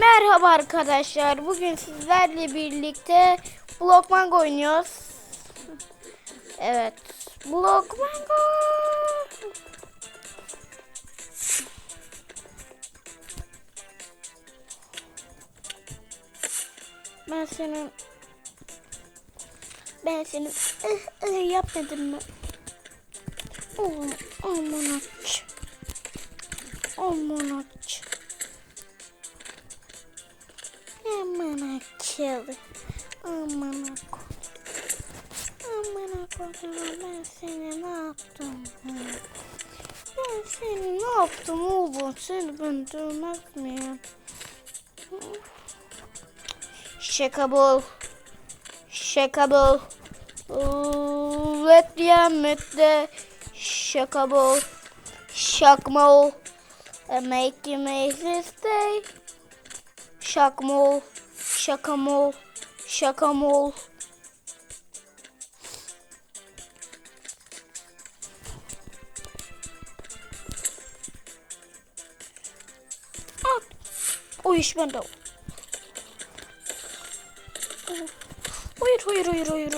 merhaba arkadaşlar. Bugün sizlerle birlikte Blockman oynuyoruz. Evet. Blockman Ben senin ben senin ıh, ıh yapmadım mı? Oğlum aman aç. Aman aç. Aman açıldı. Aman ak. Aman ak ben seni ne yaptım? Ben seni ne yaptım oğlum? Seni ben dövmez miyim? Şaka bul. Şaka bul. Let yemette. Şaka bul. Şakma ol. Make you make stay. Şakmol, şakamol, şakamol. At. O iş bende. Hayır, hayır, hayır, hayır.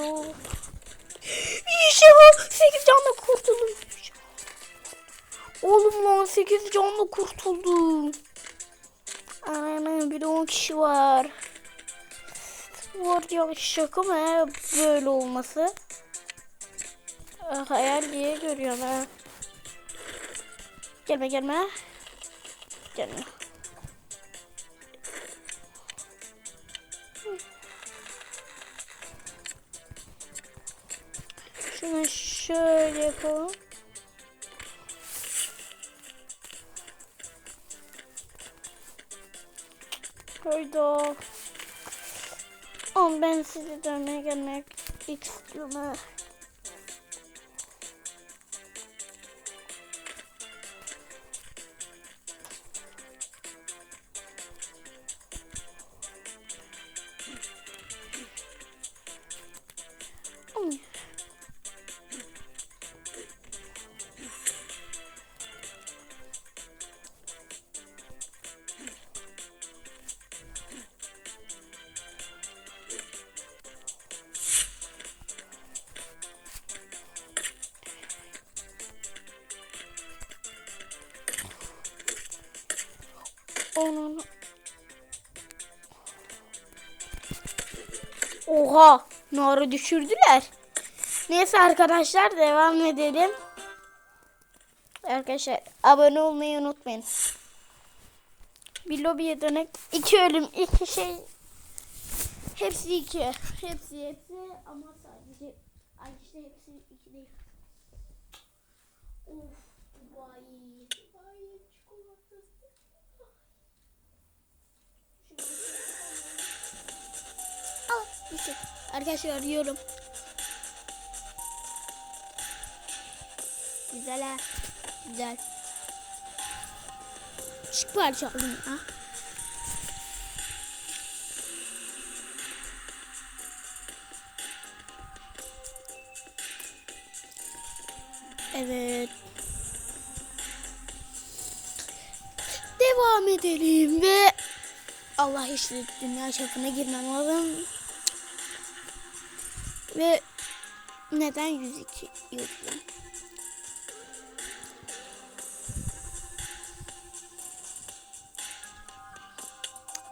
İşte bu. 8 canla kurtuldum. Oğlum lan 8 canla kurtuldum. Ananın bir de 10 kişi var. Var ya şaka mı ya böyle olması? Ah, Hayal diye görüyorum ha. Gelme gelme. Gelme. Şunu şöyle yapalım. Hayda. Oğlum ben sizi dövmeye gelmek istiyorum. Oha! Narı düşürdüler. Neyse arkadaşlar devam edelim. Arkadaşlar abone olmayı unutmayın. Bir lobiye dönek. iki ölüm, iki şey. Hepsi iki. Hepsi hepsi ama sadece ay işte hepsi iki değil. Of vay. Vay çikolatası. Al Arkadaşlar arıyorum. Güzel ha. Güzel. Şık parça aldım ya. Evet. Devam edelim ve Allah işte dünya çapına girmem lazım. Ve neden 102 yazdım?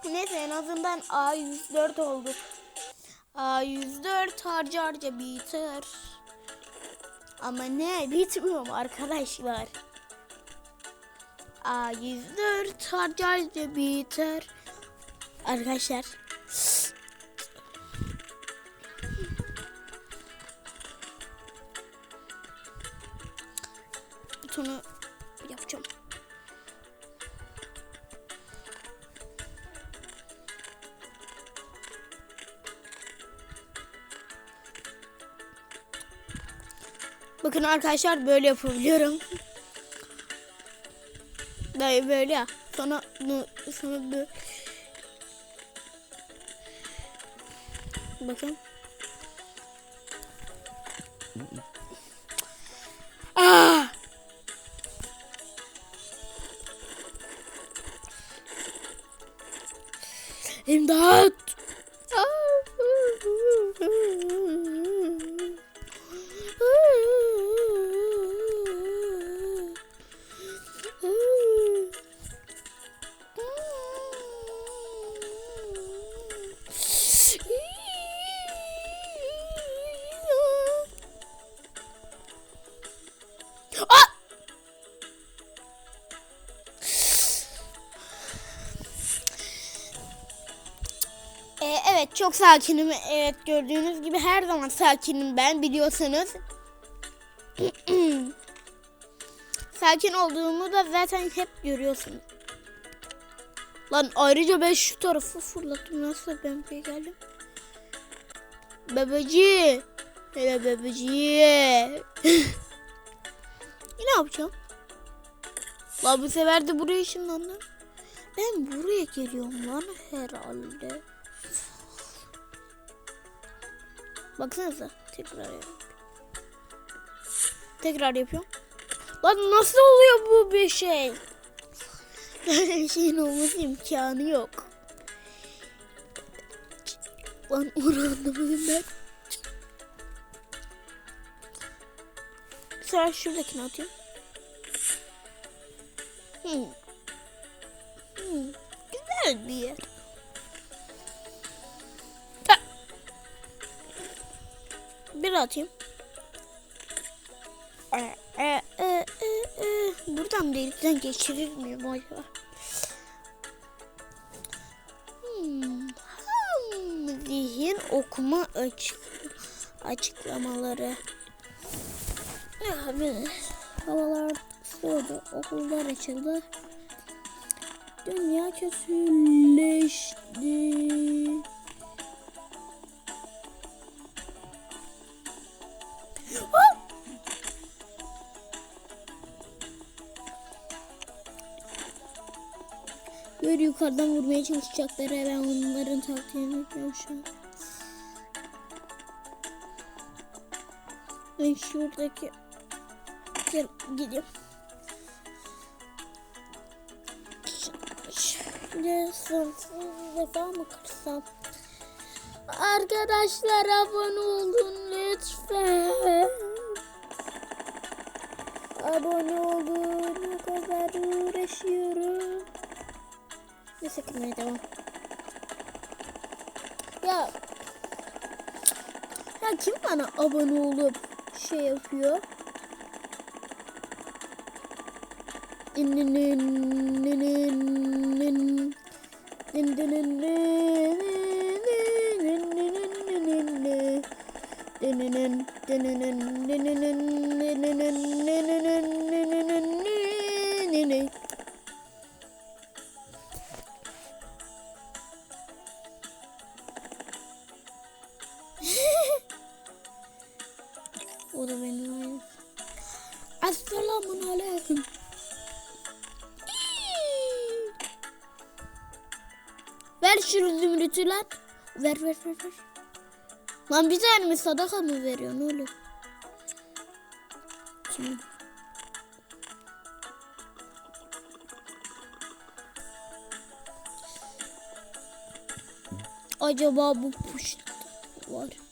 Neyse en azından A104 olduk. A104 harca harca biter. Ama ne bitmiyor mu arkadaşlar? A104 harca harca biter. Arkadaşlar Bakın arkadaşlar böyle yapabiliyorum. Böyle böyle ya. Sonra bunu sonra böyle. Bakın. Çok sakinim. Evet gördüğünüz gibi her zaman sakinim ben biliyorsanız. Sakin olduğumu da zaten hep görüyorsunuz. Lan ayrıca ben şu tarafı fırlattım. Nasıl ben buraya geldim? Bebeci. Hele bebeci. ne yapacağım? Lan bu sefer de buraya ışınlandım. Ben buraya geliyorum lan herhalde. Baksanıza tekrar yapıyorum. Tekrar yapıyorum. Lan nasıl oluyor bu bir şey? Böyle bir şeyin olması imkanı yok. Lan anlamadım ben. Sefer şuradakini atayım. Hmm. Hmm. Güzel bir yer. Bir atayım. E, e, e, e, e. Buradan delikten geçirir miyim acaba? Hmm. Zihin okuma açık açıklamaları. Evet. Havalar soğudu. Okullar açıldı. Dünya kötüleşti. Yukarıdan vurmaya çalışacaklar. Ben onların taktiğini yapıyorum. Ben şuradaki Gel, gidiyorum. Şöyle sonsuz defa mı kırsam? Arkadaşlar abone olun lütfen. Abone Neyse kırmaya devam. Ya ya kim bana abone olup şey yapıyor? Esselamun aleyküm. Ver şu zümrütü. Ver ver ver ver. Lan bir tane mi sadaka mı veriyorsun oğlum? Şimdi. Acaba bu push var.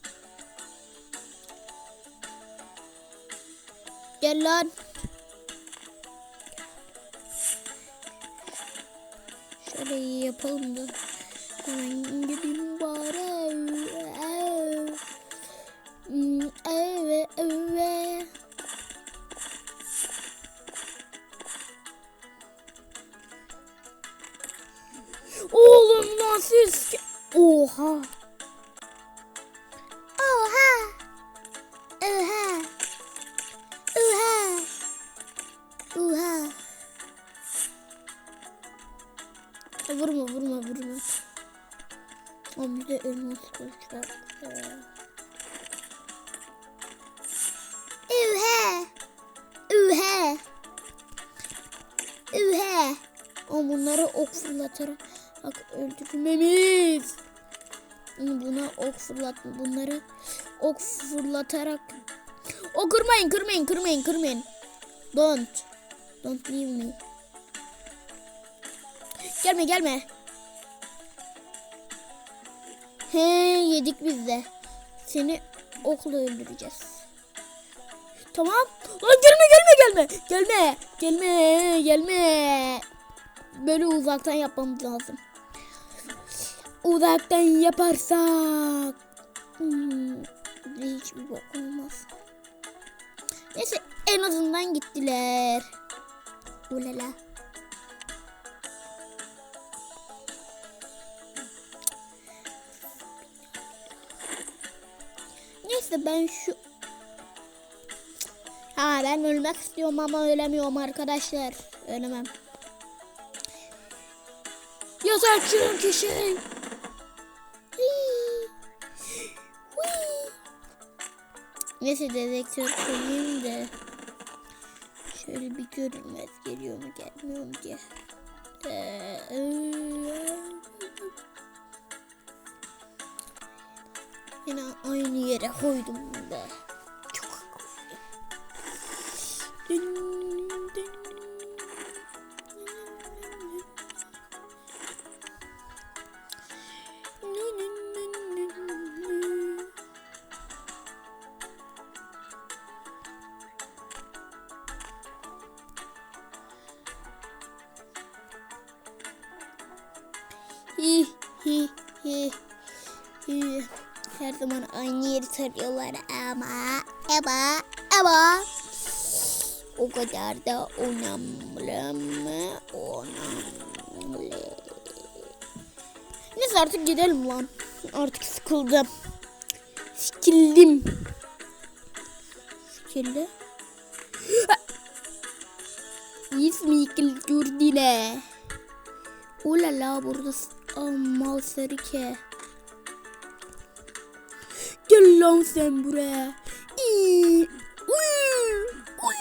Gel lan. Şöyle iyi yapalım da. Hemen gideyim bari. Evet, evet. Oğlum. Oha. Oha. Fırlat bunları ok fırlatarak o kırmayın kırmayın kırmayın kırmayın. Don't. Don't leave me. Gelme gelme. He yedik biz de. Seni okla öldüreceğiz. Tamam. Lan gelme gelme gelme. Gelme. Gelme. Gelme. Böyle uzaktan yapmamız lazım. Uzaktan yaparsak hmm, hiçbir bok olmaz. Neyse en azından gittiler. Ulala. Neyse ben şu Ha ben ölmek istiyorum ama ölemiyorum arkadaşlar. Ölemem. Yasaçın kişi. Hii. Neyse dedektör koyayım da. Şöyle bir görünmez geliyor mu gelmiyor mu diye. Ee, Yine aynı yere koydum da. Çok. Dın, Her zaman aynı yeri tarıyorlar ama ama ama o kadar da önemli mi? Önemli. Neyse artık gidelim lan. Artık sıkıldım. Sıkıldım. Sıkıldı. İsmi Kürdile. Ulala burada mal serike. Gel lan sen buraya. İyi. Uy, uy.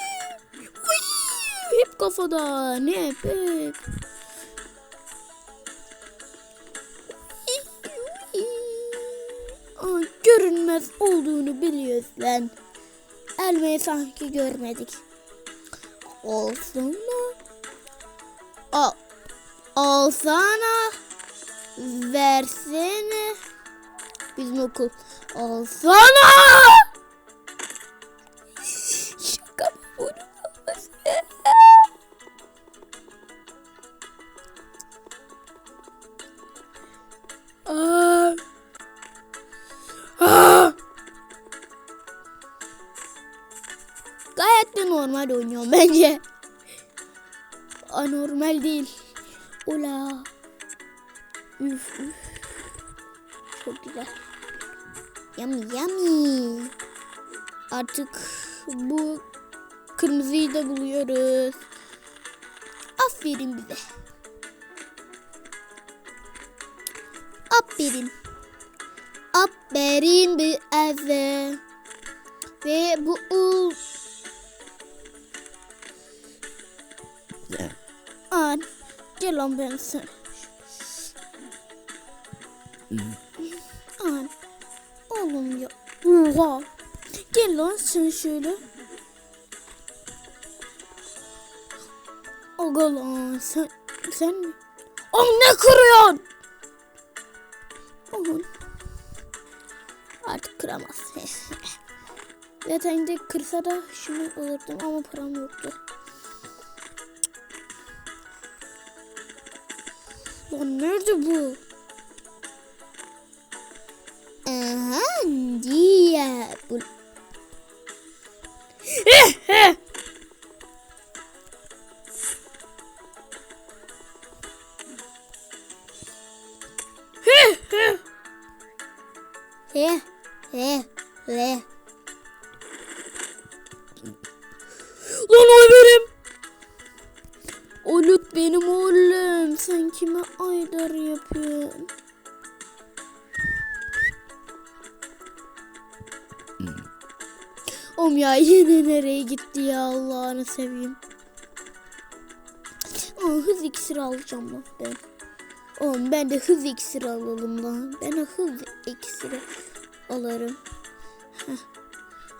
Hep kafadan hep hep. Görünmez olduğunu biliyoruz lan. Elmayı sanki görmedik. Olsun mu? Al. Alsana. Versene. Bizim okul. Alsana. Şaka bunu? Aa. Aa. Gayet de normal oynuyorum bence. Anormal değil. Ola. Üf üf. Çok güzel. Yummy yummy. Artık bu kırmızıyı da buluyoruz. Aferin bize. Aferin. Aferin bize. Ve bu ul An. Gel lan ben sen. An. Oğlum ya. Oha. Gel lan sen şöyle. Aga lan sen. Sen mi? Oğlum ne kırıyorsun? Oğlum. Artık kıramaz. Zaten de kırsa da şunu alırdım ama param yoktu. Lan nerede bu? Aha dia bu. He he he. Lan o benim. O Lut benim oğlum. Sen kime aydar yapıyorsun? Oğlum ya yine nereye gitti ya Allah'ını seveyim. Aa, hız iksiri alacağım lan ben. Oğlum ben de hız iksiri alalım lan. Ben de hız iksiri alırım. Heh.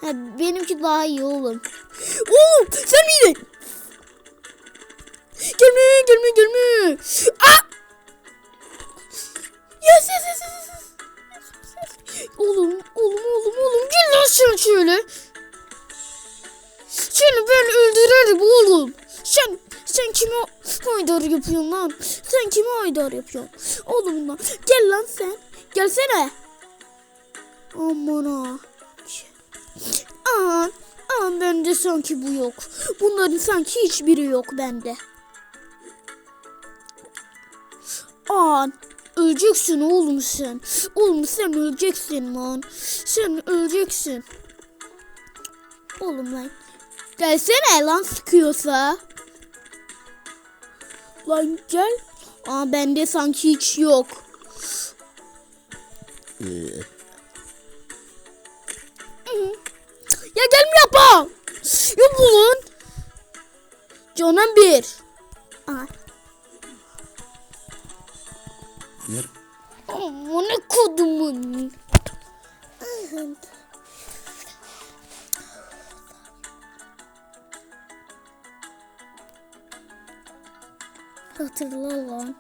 Ha, benimki daha iyi oğlum. Oğlum sen miydin? Gelme gelme gelme. Aa! Yes yes yes yes. Oğlum, oğlum, oğlum, oğlum. Gel lan şöyle. Seni ben öldürerim oğlum. Sen, sen kime haydar yapıyorsun lan? Sen kime haydar yapıyorsun? Oğlum lan. Gel lan sen. Gelsene. Aman ha. Aa, aa bende sanki bu yok. Bunların sanki hiçbiri yok bende. Aa, öleceksin oğlum sen. Oğlum sen öleceksin lan. Sen öleceksin. Oğlum lan. Gelsene lan sıkıyorsa. Lan gel. Aa bende sanki hiç yok. Ya gel mi yapam? Ya bulun. Canım bir. Aa. Ama ne kodumun. Hatırla lan.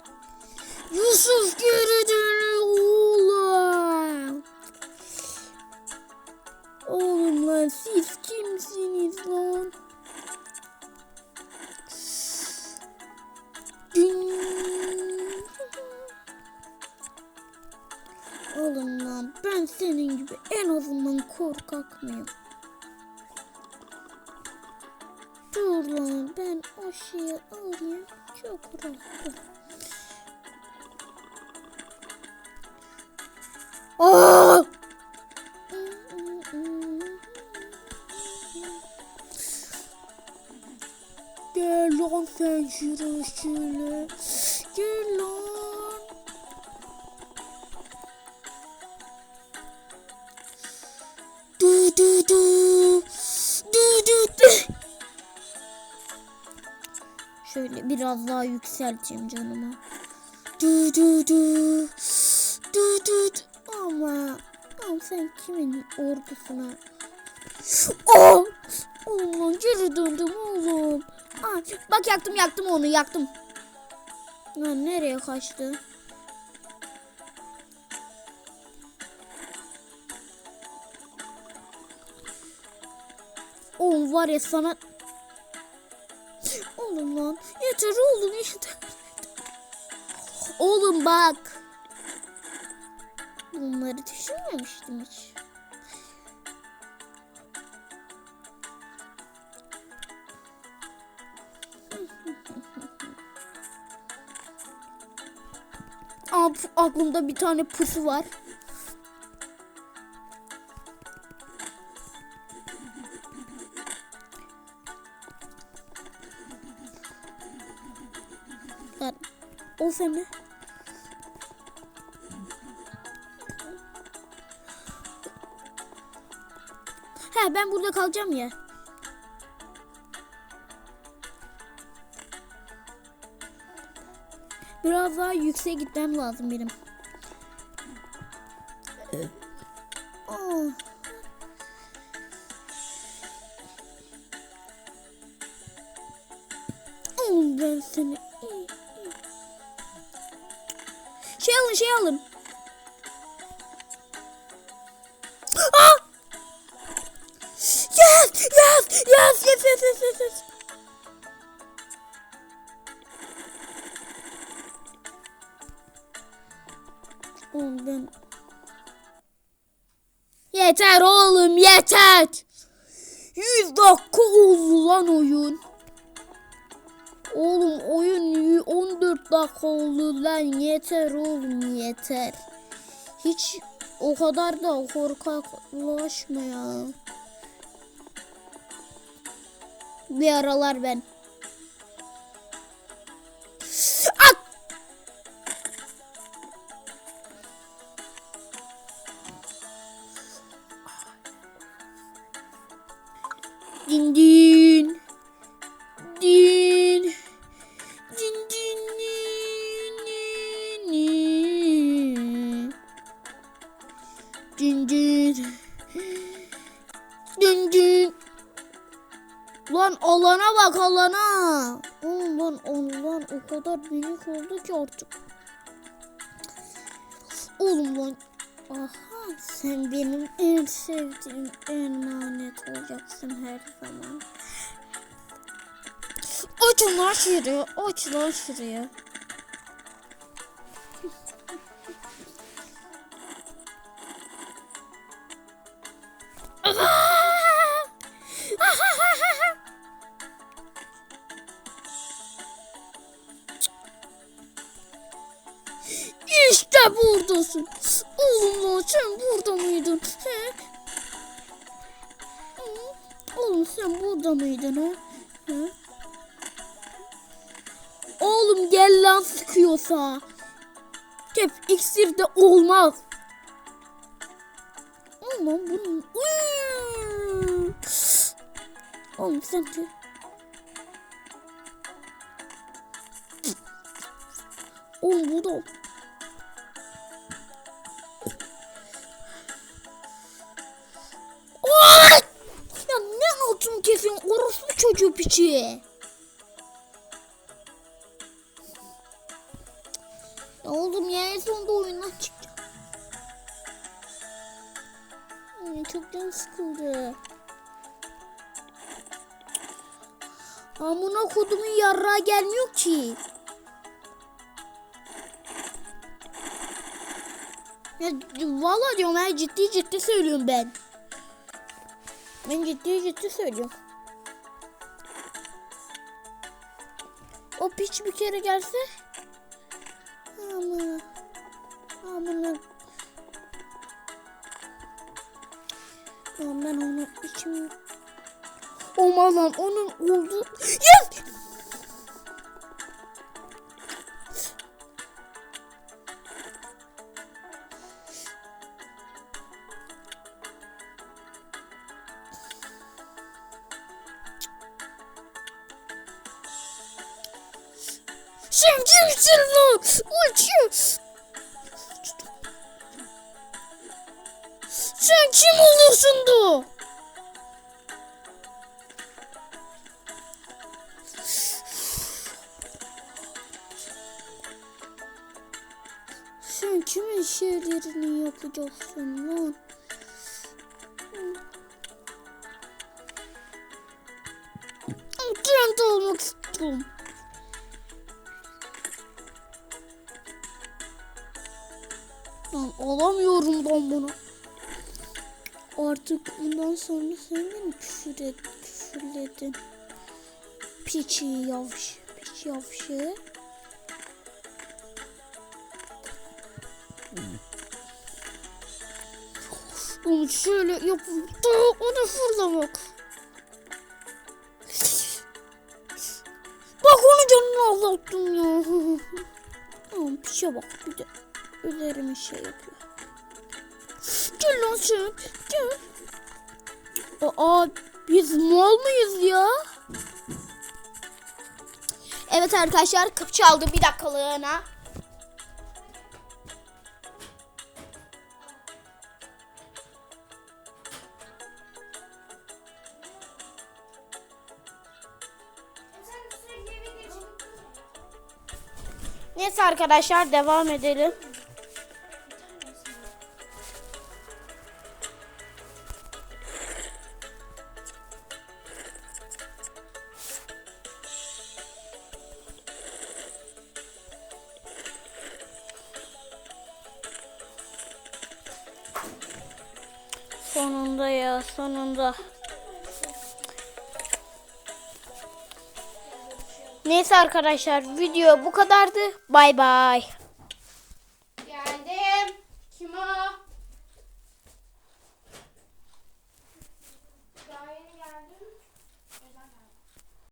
Yusuf geri dönüyor oğlum. Oğlum lan siz kimsiniz lan? Oğlum lan ben senin gibi en azından korkak mıyım? Rahat. Daha yükselteyim canıma. Du du du. Du du du. Ama, ama sen kimin ordusuna? Oh! Oğlum geri döndüm oğlum. Aa, bak yaktım yaktım onu yaktım. Lan nereye kaçtı? Oğlum var ya sana... Oğlum lan yeter oğlum yeter. Oğlum bak. Bunları düşünmemiştim hiç. Aklımda bir tane pusu var. Seni. He ben burada kalacağım ya. Biraz daha yükseğe gitmem lazım benim. Yeter oğlum yeter. 100 dakika oldu lan oyun. Oğlum oyun 14 dakika oldu lan yeter oğlum yeter. Hiç o kadar da korkaklaşma ya. Bir aralar ben. Din din. Lan alana bak alana. Oğlum lan alan o kadar büyük oldu ki artık. Oğlum lan Aha sen benim en sevdiğim emanet olacaksın her zaman. Açın lan şurayı, aç lan şurayı. Oğlum sen burada mıydın ha? He? Oğlum gel lan sıkıyorsa. Hep iksir de olmaz. Oğlum bunun... Oğlum sen de... Oğlum bu da... piçi. Ya oğlum ya en sonunda oyundan çıkacağım. Ay, çok can sıkıldı. Amına kodumun yarrağı gelmiyor ki. Ya valla diyorum ya ciddi ciddi söylüyorum ben. Ben ciddi ciddi söylüyorum. Piç bir kere gelse. Amına. Amına. Ya ben onu içim... Olmaz lan onun oldu. Yes! Sen kimsin lan? Uçuyor. Sen kim olursun? Sen kimin şeylerini yapacaksın lan? Trend olmak istiyorum. Sonra sen mi küfür et, küfürledin? Piçi yavş, piç yavşı. Onu şöyle yapıp da onu fırlamak. Bak onu canını ağlattım ya. Tamam piçe bak bir de üzerime şey yapıyor. Gel lan sen gel. Aa biz mal mıyız ya? Evet arkadaşlar kapı çaldı bir dakikalığına. Neyse arkadaşlar devam edelim. Neyse arkadaşlar video bu kadardı. Bay bay.